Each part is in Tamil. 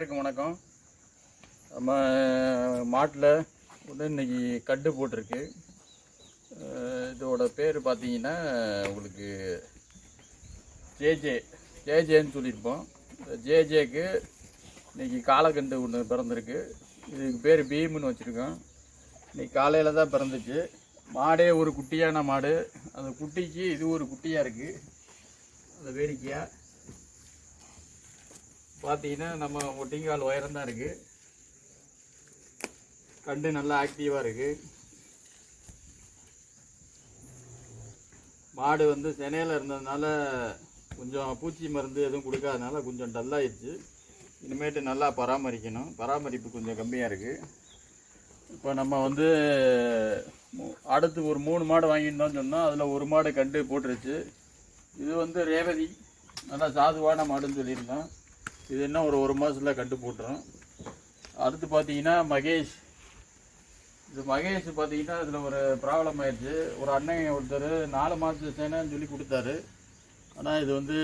அனைவருக்கும் வணக்கம். நம்ம மாட்டில் வந்து இன்னைக்கு கட்டு போட்டிருக்கு. இதோட பேர் பார்த்தீங்கன்னா உங்களுக்கு ஜேஜே ஜேஜேன்னு சொல்லியிருப்போம். இந்த ஜேஜேக்கு இன்னைக்கு காலக்கண்டு ஒன்று பிறந்திருக்கு. இதுக்கு பேர் பீம்னு வச்சுருக்கோம். இன்றைக்கி காலையில் தான் பிறந்துச்சு. மாடே ஒரு குட்டியான மாடு. அந்த குட்டிக்கு இது ஒரு குட்டியாக இருக்குது அந்த வேடிக்கையாக பார்த்தீங்கன்னா நம்ம ஒட்டிங்கால் உயரம் தான் இருக்குது கண்டு நல்லா ஆக்டிவாக இருக்குது மாடு வந்து சென்னையில் இருந்ததுனால கொஞ்சம் பூச்சி மருந்து எதுவும் கொடுக்காதனால கொஞ்சம் டல்லாகிடுச்சு இனிமேட்டு நல்லா பராமரிக்கணும். பராமரிப்பு கொஞ்சம் கம்மியாக இருக்குது இப்போ நம்ம வந்து அடுத்து ஒரு மூணு மாடு வாங்கிட்டோம்னு சொன்னால் அதில் ஒரு மாடு கண்டு போட்டுருச்சு. இது வந்து ரேவதி. நல்லா சாதுவான மாடுன்னு சொல்லியிருந்தோம் இது என்ன ஒரு ஒரு மாதத்தில் கண்டு போட்டுரும் அடுத்து பார்த்தீங்கன்னா மகேஷ். இது மகேஷ் பார்த்தீங்கன்னா இதில் ஒரு ப்ராப்ளம் ஆயிடுச்சு. ஒரு அண்ணன் ஒருத்தர் நாலு மாதத்து சேனைன்னு சொல்லி கொடுத்தாரு. ஆனால் இது வந்து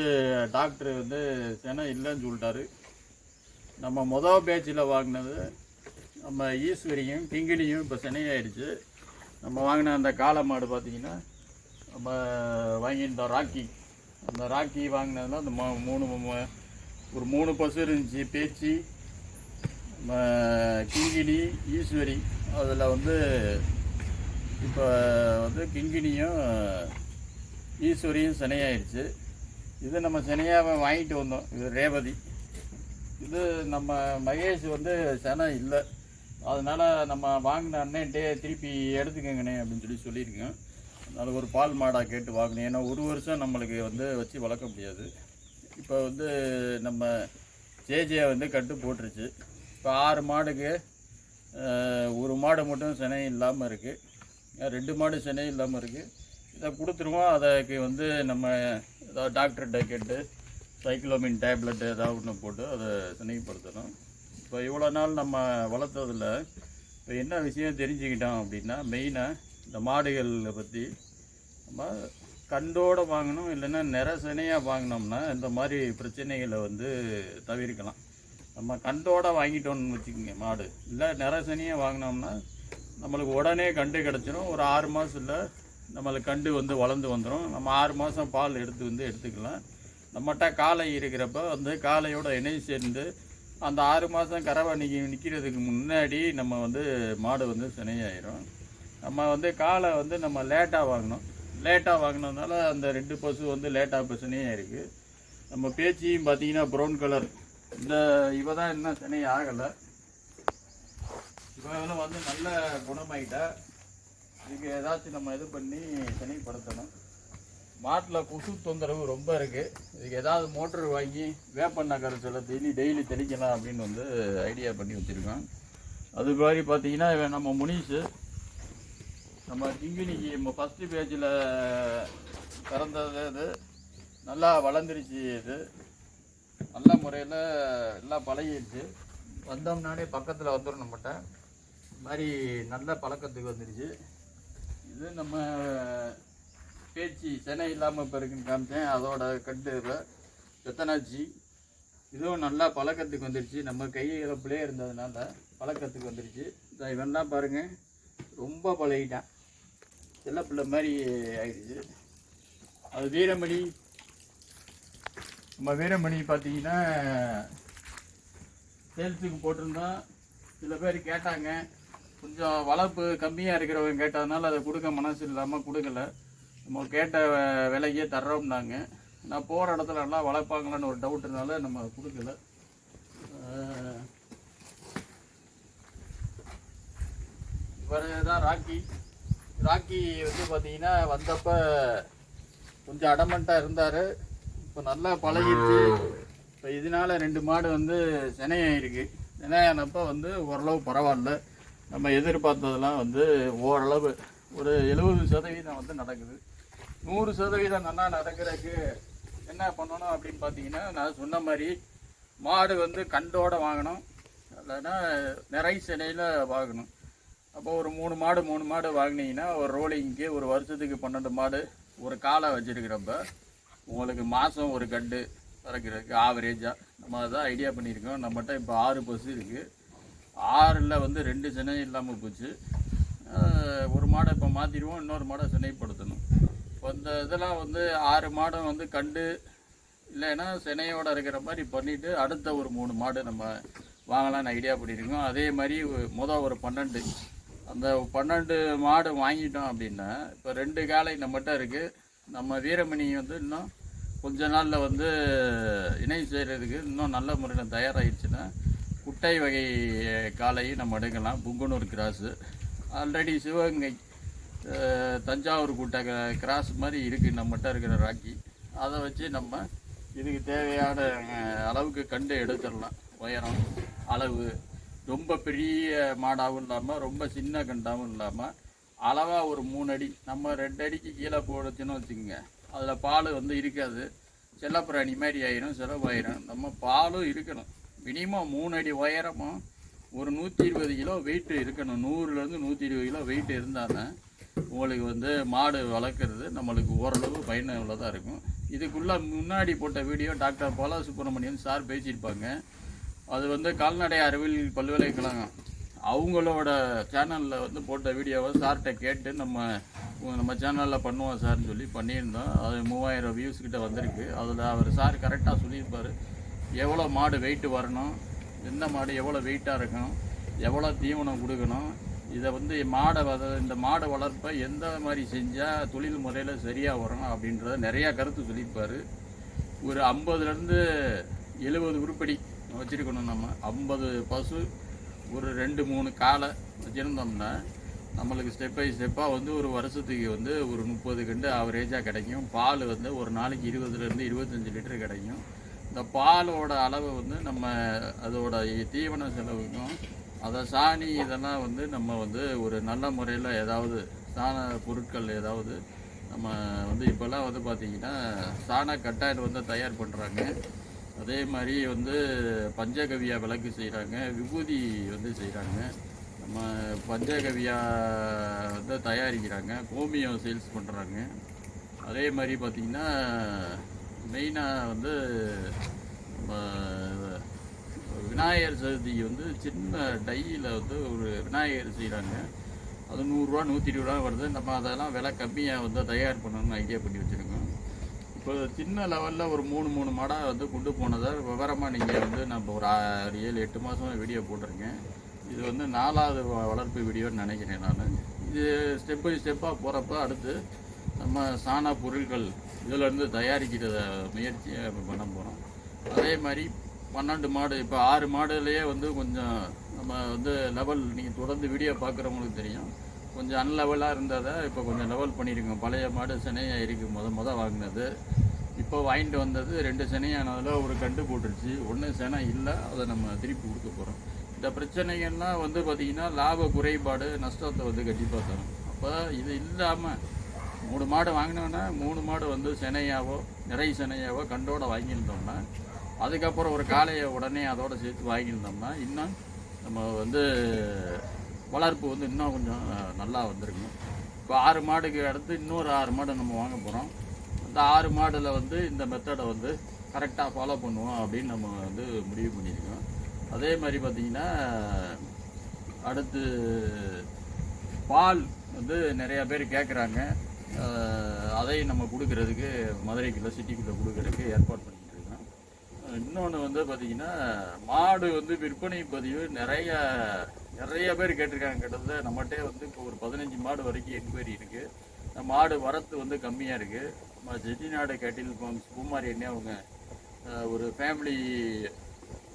டாக்டர் வந்து சேனை இல்லைன்னு சொல்லிட்டாரு. நம்ம மொதல் பேட்சில் வாங்கினது நம்ம ஈஸ்வரியும் கிங்கினியும் இப்போ சினையாயிடுச்சு. நம்ம வாங்கின அந்த காளை மாடு பார்த்தீங்கன்னா நம்ம வாங்கியிருந்தோம் ராக்கி. அந்த ராக்கி வாங்கினதுல அந்த மூணு ஒரு மூணு பசு இருந்துச்சு பேச்சு கிங்கினி ஈஸ்வரி. அதில் வந்து இப்போ வந்து கிங்கினியும் ஈஸ்வரியும் சினையாயிடுச்சு இது நம்ம சினையாவை வாங்கிட்டு வந்தோம் இது ரேவதி. இது நம்ம மகேஷ் வந்து செனை இல்லை. அதனால் நம்ம வாங்கின அண்ணன்ட்டே திருப்பி எடுத்துக்கங்கண்ணே அப்படின்னு சொல்லி சொல்லியிருக்கேன். அதனால் ஒரு பால் மாடாக கேட்டு வாங்கினேன். ஏன்னா ஒரு வருஷம் நம்மளுக்கு வந்து வச்சு வளர்க்க முடியாது. இப்போ வந்து நம்ம ஜேஜே வந்து கட்டு போட்டுருச்சு. இப்போ ஆறு மாடுக்கு ஒரு மாடு மட்டும் சினை இல்லாமல் இருக்குது ரெண்டு மாடு சினை இல்லாமல் இருக்குது இதை கொடுத்துருவோம். அதுக்கு வந்து நம்ம ஏதாவது டாக்டர்கிட்ட கேட்டு சைக்ளோமின் டேப்லெட் ஏதாவது ஒன்று போட்டு அதை சினைப்படுத்தணும். இப்போ இவ்வளோ நாள் நம்ம வளர்த்ததில் இப்போ என்ன விஷயம் தெரிஞ்சுக்கிட்டோம் அப்படின்னா மெயினாக இந்த மாடுகளை பற்றி நம்ம கண்டோட வாங்கணும் இல்லைன்னா நிறசனையாக வாங்கினோம்னா இந்த மாதிரி பிரச்சனைகளை வந்து தவிர்க்கலாம். நம்ம கண்டோடு வாங்கிட்டோம்னு வச்சுக்கோங்க மாடு. இல்லை நிறசனையாக வாங்கினோம்னா நம்மளுக்கு உடனே கண்டு கிடச்சிரும். ஒரு ஆறு மாதத்தில் நம்மளுக்கு கண்டு வந்து வளர்ந்து வந்துடும் நம்ம ஆறு மாதம் பால் எடுத்து வந்து எடுத்துக்கலாம். நம்மகிட்ட காலை இருக்கிறப்ப வந்து காலையோட இணை சேர்ந்து அந்த ஆறு மாதம் கறவை நிற்க நிற்கிறதுக்கு முன்னாடி நம்ம வந்து மாடு வந்து சினையாயிரும். நம்ம வந்து காலை வந்து நம்ம லேட்டாக வாங்கினோம் லேட்டாக வாங்கினதுனால அந்த ரெண்டு பசு வந்து லேட்டாக இப்போ இருக்குது நம்ம பேச்சியும் பார்த்தீங்கன்னா ப்ரௌன் கலர் இந்த இவ தான் இன்னும் சினை ஆகலை. இவங்களும் வந்து நல்ல குணமாயிட்டா. இதுக்கு ஏதாச்சும் நம்ம இது பண்ணி சினைப்படுத்தணும் மாட்டில் கொசு தொந்தரவு ரொம்ப இருக்குது இதுக்கு ஏதாவது மோட்டர் வாங்கி வேப்பெண்ணெய் கரைச்சலை டெய்லி டெய்லி தெளிக்கலாம் அப்படின்னு வந்து ஐடியா பண்ணி வச்சுருக்கோம் அது மாதிரி பார்த்தீங்கன்னா இவன் நம்ம முனீஷு நம்ம கிங்கினிக்கு நம்ம ஃபஸ்ட்டு பேஜில் பிறந்தது இது. நல்லா வளர்ந்துருச்சு இது. நல்ல முறையில் எல்லாம் பழகிடுச்சு. வந்தோம்னாலே பக்கத்தில் வந்துடும் நம்மகிட்ட. இது மாதிரி நல்ல பழக்கத்துக்கு வந்துடுச்சு இது நம்ம பேச்சு சென்னை இல்லாமல் இப்போ இருக்குன்னு காமிச்சேன். அதோட கட்டு செத்தனாச்சி இதுவும் நல்லா பழக்கத்துக்கு வந்துடுச்சு நம்ம கையில் இழப்புலே இருந்ததுனால பழக்கத்துக்கு வந்துடுச்சு இவன் இவன்லாம் பாருங்கள் ரொம்ப பழகிட்டான். செல்ல பிள்ளை மாதிரி ஆயிடுச்சு. அது வீரமணி. நம்ம வீரமணி பார்த்தீங்கன்னா சேல்ஸுக்கு போட்டிருந்தோம் சில பேர் கேட்டாங்க. கொஞ்சம் வளர்ப்பு கம்மியாக இருக்கிறவங்க கேட்டதுனால அதை கொடுக்க மனசு இல்லாமல் கொடுக்கல. நம்ம கேட்ட விலையே தர்றோம்னாங்க. நான் போகிற இடத்துல நல்லா வளர்ப்பாங்களான்னு ஒரு டவுட்னால நம்ம கொடுக்கல. அஹ் இவர் தான் ராக்கி? ராக்கி வந்து பார்த்தீங்கன்னா வந்தப்ப கொஞ்சம் அடமெண்ட்டாக இருந்தார். இப்போ நல்லா பழகிடுச்சு. இப்போ இதனால ரெண்டு மாடு வந்து சினையாயிருக்கு. சினையானப்போ வந்து ஓரளவு பரவாயில்ல. நம்ம எதிர்பார்த்ததெல்லாம் வந்து ஓரளவு ஒரு எழுபது சதவீதம் வந்து நடக்குது. நூறு சதவீதம் நல்லா நடக்கிறதுக்கு என்ன பண்ணணும் அப்படின்னு பார்த்தீங்கன்னா நான் சொன்ன மாதிரி மாடு வந்து கண்டோடு வாங்கணும். இல்லைன்னா நிறை சினையில் வாங்கணும். அப்போ ஒரு மூணு மாடு மூணு மாடு வாங்கினீங்கன்னா ஒரு ரோலிங்க்கு ஒரு வருஷத்துக்கு பன்னெண்டு மாடு ஒரு காலை வச்சுருக்கிறப்ப உங்களுக்கு மாதம் ஒரு கட்டு பறக்கிறதுக்கு ஆவரேஜாக நம்ம அதான் ஐடியா பண்ணியிருக்கோம். நம்மகிட்ட இப்போ ஆறு பசு இருக்குது ஆறில் வந்து ரெண்டு சென்னை இல்லாமல் போச்சு. ஒரு மாடை இப்போ மாற்றிடுவோம் இன்னொரு மாடை சென்னைப்படுத்தணும் இப்போ இந்த இதெல்லாம் வந்து ஆறு மாடம் வந்து கண்டு இல்லைன்னா சென்னையோடு இருக்கிற மாதிரி பண்ணிவிட்டு அடுத்த ஒரு மூணு மாடு நம்ம வாங்கலாம்னு ஐடியா பண்ணியிருக்கோம். அதே மாதிரி மொதல் ஒரு பன்னெண்டு அந்த பன்னெண்டு மாடு வாங்கிட்டோம் அப்படின்னா இப்போ ரெண்டு காலை நம்மகிட்ட இருக்குது நம்ம வீரமணி வந்து இன்னும் கொஞ்ச நாளில் வந்து இணை செய்கிறதுக்கு இன்னும் நல்ல முறையில் தயாராகிடுச்சுன்னா குட்டை வகை காலையும் நம்ம எடுக்கலாம். புங்குனூர் கிராஸு. ஆல்ரெடி சிவகங்கை தஞ்சாவூர் கூட்ட கிராஸ் மாதிரி இருக்குது நம்மகிட்ட இருக்கிற ராக்கி. அதை வச்சு நம்ம இதுக்கு தேவையான அளவுக்கு கண்டு எடுத்துடலாம். உயரம் அளவு ரொம்ப பெரிய மாடாகவும் இல்லாமல் ரொம்ப சின்ன கண்டாகவும் இல்லாமல் அளவாக ஒரு மூணு அடி நம்ம ரெண்டு அடிக்கு கீழே போடுச்சுன்னு வச்சுக்கோங்க. அதில் பால் வந்து இருக்காது. செல்லப்பிராணி மாதிரி ஆயிரும் செலவாயிரும். நம்ம பாலும் இருக்கணும். மினிமம் மூணு அடி உயரமும் ஒரு நூற்றி இருபது கிலோ வெயிட்டு இருக்கணும். நூறுலேருந்து நூற்றி இருபது கிலோ வெயிட் இருந்தால் உங்களுக்கு வந்து மாடு வளர்க்குறது நம்மளுக்கு ஓரளவு பயனுள்ளதாக இருக்கும். இதுக்குள்ளே முன்னாடி போட்ட video doctor Bala Subramanian sir பேசியிருப்பாங்க. அது வந்து கால்நடை அறிவியல் பல்கலைக்கழகம். அவங்களோட சேனலில் வந்து போட்ட வீடியோவை சார்கிட்ட கேட்டு நம்ம நம்ம சேனலில் பண்ணுவோம் சார்னு சொல்லி பண்ணியிருந்தோம். அது மூவாயிரம் வியூஸ் கிட்ட வந்திருக்கு. அதில் அவர் சார் கரெக்டாக சொல்லியிருப்பார். எவ்வளோ மாடு வெயிட் வரணும்? எந்த மாடு எவ்வளோ வெயிட்டாக இருக்கணும்? எவ்வளோ தீவனம் கொடுக்கணும்? இதை வந்து மாடை வத இந்த மாடை வளர்ப்பை எந்த மாதிரி செஞ்சால் தொழில் முறையில் சரியாக வரும் அப்படின்றத நிறையா கருத்து சொல்லியிருப்பார். ஒரு ஐம்பதுலேருந்து எழுபது உருப்படி வச்சுருக்கணும் நம்ம. ஐம்பது பசு ஒரு ரெண்டு மூணு காலை வச்சுருந்தோம்னா நம்மளுக்கு ஸ்டெப் பை ஸ்டெப்பாக வந்து ஒரு வருஷத்துக்கு வந்து ஒரு முப்பது கண்டு ஆவரேஜாக கிடைக்கும். பால் வந்து ஒரு நாளைக்கு இருபதுலேருந்து இருபத்தஞ்சி லிட்டர் கிடைக்கும். இந்த பாலோட அளவு வந்து நம்ம அதோட தீவன செலவுக்கும் அதை சாணி இதெல்லாம் வந்து நம்ம வந்து ஒரு நல்ல முறையில் ஏதாவது சாண பொருட்கள் ஏதாவது நம்ம வந்து இப்போல்லாம் வந்து பார்த்திங்கன்னா சாண கட்டாயம் வந்து தயார் பண்ணுறாங்க அதே மாதிரி வந்து பஞ்சகவியா விளக்கு செய்கிறாங்க விபூதி வந்து செய்கிறாங்க நம்ம பஞ்சகவியா வந்து தயாரிக்கிறாங்க கோமியம் சேல்ஸ் பண்ணுறாங்க அதே மாதிரி பார்த்திங்கன்னா மெயினாக வந்து நம்ம விநாயகர் சதுர்த்தி வந்து சின்ன டையில் வந்து ஒரு விநாயகர் செய்கிறாங்க அது நூறுரூவா நூற்றி இருபது ரூபா வருது. நம்ம அதெல்லாம் விலை கம்மியாக வந்து தயார் பண்ணணும்னு ஐடியா பண்ணி வச்சுருக்கோம் இப்போ சின்ன லெவலில் ஒரு மூணு மூணு மாடாக வந்து கொண்டு போனதை விவரமாக நீங்கள் வந்து நம்ம ஒரு ஆறு ஏழு எட்டு மாதம் வீடியோ போட்டிருக்கேன். இது வந்து நாலாவது வளர்ப்பு வீடியோன்னு நினைக்கிறேன் நான். இது ஸ்டெப் பை ஸ்டெப்பாக போகிறப்ப அடுத்து நம்ம சாண பொருட்கள் இதிலேருந்து தயாரிக்கிறத முயற்சியை பண்ண போகிறோம் அதே மாதிரி பன்னெண்டு மாடு இப்போ ஆறு மாடுலேயே வந்து கொஞ்சம் நம்ம வந்து லெவல் நீங்கள் தொடர்ந்து வீடியோ பார்க்குறவங்களுக்கு தெரியும். கொஞ்சம் அன்லெவலாக இருந்ததை இப்போ கொஞ்சம் லெவல் பண்ணியிருக்கோம் பழைய மாடு சினையாக இருக்குது முத முத வாங்கினது. இப்போ வாங்கிட்டு வந்தது ரெண்டு சினையானதில் ஒரு கண்டு போட்டுருச்சு. ஒன்று சினை இல்லை அதை நம்ம திருப்பி கொடுக்க போகிறோம் இந்த பிரச்சனைகள்லாம் வந்து பார்த்திங்கன்னா லாப குறைபாடு நஷ்டத்தை வந்து கண்டிப்பாக தரும். அப்போ இது இல்லாமல் மூணு மாடு வாங்கினோன்னா மூணு மாடு வந்து சினையாவோ நிறை சினையாவோ கண்டோடு வாங்கியிருந்தோம்னா அதுக்கப்புறம் ஒரு காளையை உடனே அதோடு சேர்த்து வாங்கியிருந்தோம்னா இன்னும் நம்ம வந்து வளர்ப்பு வந்து இன்னும் கொஞ்சம் நல்லா வந்திருக்கும் இப்போ ஆறு மாடுக்கு அடுத்து இன்னொரு ஆறு மாடு நம்ம வாங்க போகிறோம் அந்த ஆறு மாடில் வந்து இந்த மெத்தடை வந்து கரெக்டாக ஃபாலோ பண்ணுவோம் அப்படின்னு நம்ம வந்து முடிவு பண்ணியிருக்கோம். அதே மாதிரி பார்த்திங்கன்னா அடுத்து பால் வந்து நிறையா பேர் கேட்குறாங்க அதையும் நம்ம கொடுக்கறதுக்கு மதுரைக்குள்ளே சிட்டிக்குள்ளே கொடுக்கறதுக்கு ஏற்பாடு பண்ணி இன்னொன்று வந்து பார்த்திங்கன்னா மாடு வந்து விற்பனை பதிவு நிறைய நிறைய பேர் கேட்டிருக்காங்க. கிட்டத்தட்ட நம்மகிட்டே வந்து இப்போ ஒரு பதினஞ்சு மாடு வரைக்கும் என்கொயரி இருக்குது மாடு வரத்து வந்து கம்மியாக இருக்குது நம்ம செட்டிநாடு கேட்டில் ஃபார்ம்ஸ் பூமாரி என்ன அவங்க ஒரு ஃபேமிலி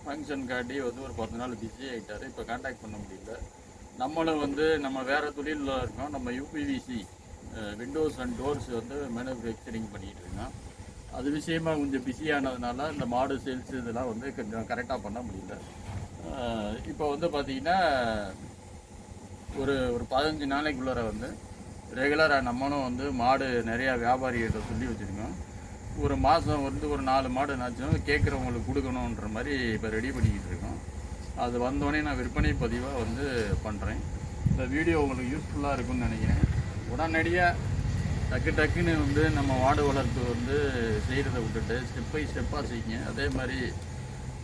ஃபங்க்ஷன் காட்டி வந்து ஒரு பத்து நாள் பிஸி ஆகிட்டாரு இப்போ காண்டாக்ட் பண்ண முடியல. நம்மளும் வந்து நம்ம வேறு தொழிலில் இருக்கோம். நம்ம யூபிவிசி விண்டோஸ் அண்ட் டோர்ஸ் வந்து மேனுஃபேக்சரிங் பண்ணிகிட்டு இருக்கோம். அது விஷயமா கொஞ்சம் பிஸியானதுனால இந்த மாடு சேல்ஸ் இதெல்லாம் வந்து கொஞ்சம் கரெக்டாக பண்ண முடியல. இப்போ வந்து பார்த்தீங்கன்னா ஒரு ஒரு பதினஞ்சு நாளைக்குள்ளார வந்து ரெகுலராக நம்மளும் வந்து மாடு நிறையா வியாபாரிகிட்ட சொல்லி வச்சுருக்கோம். ஒரு மாதம் வந்து ஒரு நாலு மாடு நாச்சும் கேட்குறவங்களுக்கு கொடுக்கணுன்ற மாதிரி இப்போ ரெடி பண்ணிக்கிட்டு இருக்கோம். அது வந்தோடனே நான் விற்பனை பதிவாக வந்து பண்ணுறேன் இந்த வீடியோ உங்களுக்கு யூஸ்ஃபுல்லாக இருக்கும்னு நினைக்கிறேன். உடனடியாக டக்கு டக்குன்னு வந்து நம்ம மாடு வளர்ப்பு வந்து செய்கிறத விட்டுட்டு ஸ்டெப் பை ஸ்டெப்பாக செய்யுங்க. அதே மாதிரி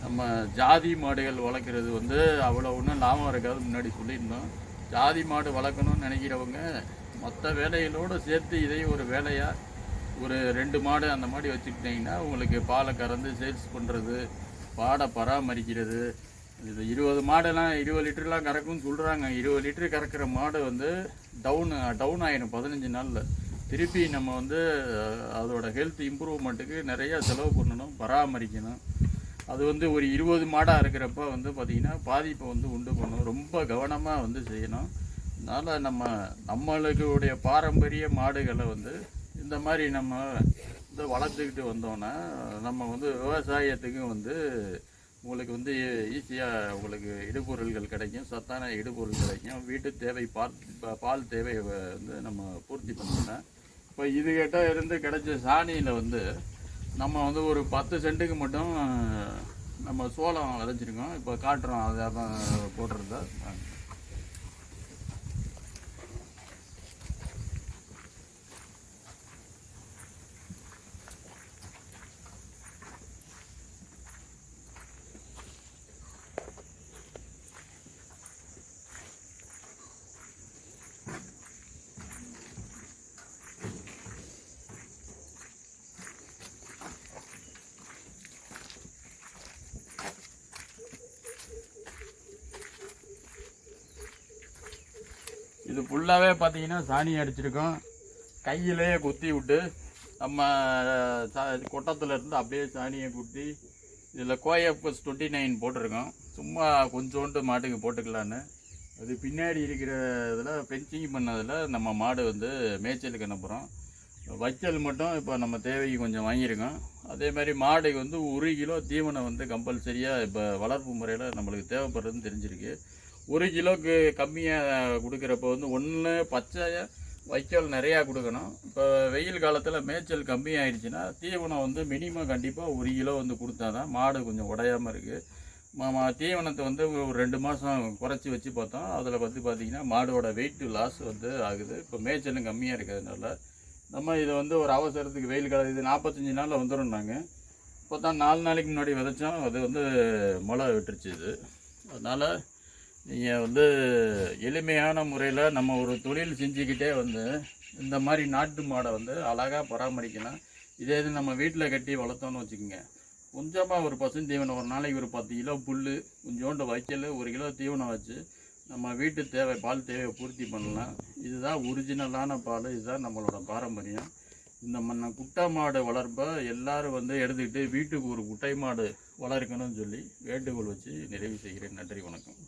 நம்ம ஜாதி மாடுகள் வளர்க்குறது வந்து அவ்வளோ ஒன்றும் லாபம் இருக்காது முன்னாடி சொல்லியிருந்தோம். ஜாதி மாடு வளர்க்கணும்னு நினைக்கிறவங்க மற்ற வேலைகளோடு சேர்த்து இதையும் ஒரு வேலையாக ஒரு ரெண்டு மாடு அந்த மாதிரி வச்சுக்கிட்டிங்கன்னா உங்களுக்கு பாலை கறந்து சேல்ஸ் பண்ணுறது பாடை பராமரிக்கிறது இது இருபது மாடெல்லாம் இருபது லிட்டர்லாம் கறக்கும்னு சொல்கிறாங்க இருபது லிட்டர் கறக்கிற மாடு வந்து டவுன் டவுன் ஆகிடும் பதினஞ்சு நாளில். திருப்பி நம்ம வந்து அதோட ஹெல்த் இம்ப்ரூவ்மெண்ட்டுக்கு நிறையா செலவு பண்ணணும் பராமரிக்கணும். அது வந்து ஒரு இருபது மாடாக இருக்கிறப்ப வந்து பார்த்திங்கன்னா பாதிப்பை வந்து உண்டு பண்ணணும் ரொம்ப கவனமாக வந்து செய்யணும். அதனால் நம்ம நம்மளுக்கு உடைய பாரம்பரிய மாடுகளை வந்து இந்த மாதிரி நம்ம வந்து வளர்த்துக்கிட்டு வந்தோன்னா நம்ம வந்து விவசாயத்துக்கும் வந்து உங்களுக்கு வந்து ஈஸியாக உங்களுக்கு இடுபொருள்கள் கிடைக்கும். சத்தான இடுபொருள் கிடைக்கும். வீட்டு தேவை பால் பால் தேவை வந்து நம்ம பூர்த்தி பண்ணோம்னா இப்போ இது கேட்டால் இருந்து கிடைச்ச சாணியில் வந்து நம்ம வந்து ஒரு பத்து சென்ட்டுக்கு மட்டும் நம்ம சோளம் விதைச்சிருக்கோம். இப்போ காட்டுறோம் அதை போட்டுருந்தா இது ஃபுல்லாகவே பார்த்தீங்கன்னா சாணி அடிச்சிருக்கோம். கையிலேயே குத்தி விட்டு நம்ம சா- இருந்து அப்படியே சாணியை குத்தி இதில் கோஎஃப்எஸ் டுவெண்ட்டி நைன் போட்டிருக்கோம். சும்மா கொஞ்சோண்டு மாட்டுக்கு போட்டுக்கலான்னு. அது பின்னாடி இருக்கிற இதில் பென்சிங் பண்ணதில் நம்ம மாடு வந்து மேய்ச்சலுக்கு அனுப்புகிறோம் வைக்கல் மட்டும் இப்போ நம்ம தேவைக்கு கொஞ்சம் வாங்கியிருக்கோம். அதே மாதிரி மாடுக்கு வந்து ஒரு கிலோ தீவனம் வந்து கம்பல்சரியாக இப்போ வளர்ப்பு முறையில் நம்மளுக்கு தேவைப்படுறதுன்னு தெரிஞ்சிருக்கு. ஒரு கிலோக்கு கம்மியாக கொடுக்குறப்ப வந்து ஒன்று பச்சை வைக்கோல் நிறையா கொடுக்கணும். இப்போ வெயில் காலத்தில் மேய்ச்சல் கம்மியாயிடுச்சுன்னா தீவனம் வந்து மினிமம் கண்டிப்பாக ஒரு கிலோ வந்து கொடுத்தா தான் மாடு கொஞ்சம் உடையாமல் இருக்குது தீவனத்தை வந்து ஒரு ரெண்டு மாதம் குறைச்சி வச்சு பார்த்தோம். அதில் வந்து பார்த்திங்கன்னா மாடோட வெயிட் லாஸ் வந்து ஆகுது. இப்போ மேய்ச்சலும் கம்மியாக இருக்கிறதுனால நம்ம இதை வந்து ஒரு அவசரத்துக்கு வெயில் காலம் இது நாற்பத்தஞ்சி நாளில் வந்துடும் நாங்கள் இப்போ தான் நாலு நாளைக்கு முன்னாடி விதைச்சோம். அது வந்து முளை விட்டுருச்சு இது. அதனால் நீங்கள் வந்து எளிமையான முறையில் நம்ம ஒரு தொழில் செஞ்சுக்கிட்டே வந்து இந்த மாதிரி நாட்டு மாடை வந்து அழகாக பராமரிக்கலாம் இதே இது நம்ம வீட்டில் கட்டி வளர்த்தோன்னு வச்சுக்கோங்க. கொஞ்சமாக ஒரு பசுந்தீவனம் ஒரு நாளைக்கு ஒரு பத்து கிலோ புல் கொஞ்சோண்டு வைக்கல் ஒரு கிலோ தீவனம் வச்சு நம்ம வீட்டு தேவை பால் தேவையை பூர்த்தி பண்ணலாம். இதுதான் ஒரிஜினலான பால் இதுதான் நம்மளோட பாரம்பரியம். இந்த மண்ண குட்டை மாடு வளர்ப்ப எல்லாரும் வந்து எடுத்துக்கிட்டு வீட்டுக்கு ஒரு குட்டை மாடு வளர்க்கணும்னு சொல்லி வேண்டுகோள் வச்சு நிறைவு செய்கிறேன். நன்றி வணக்கம்.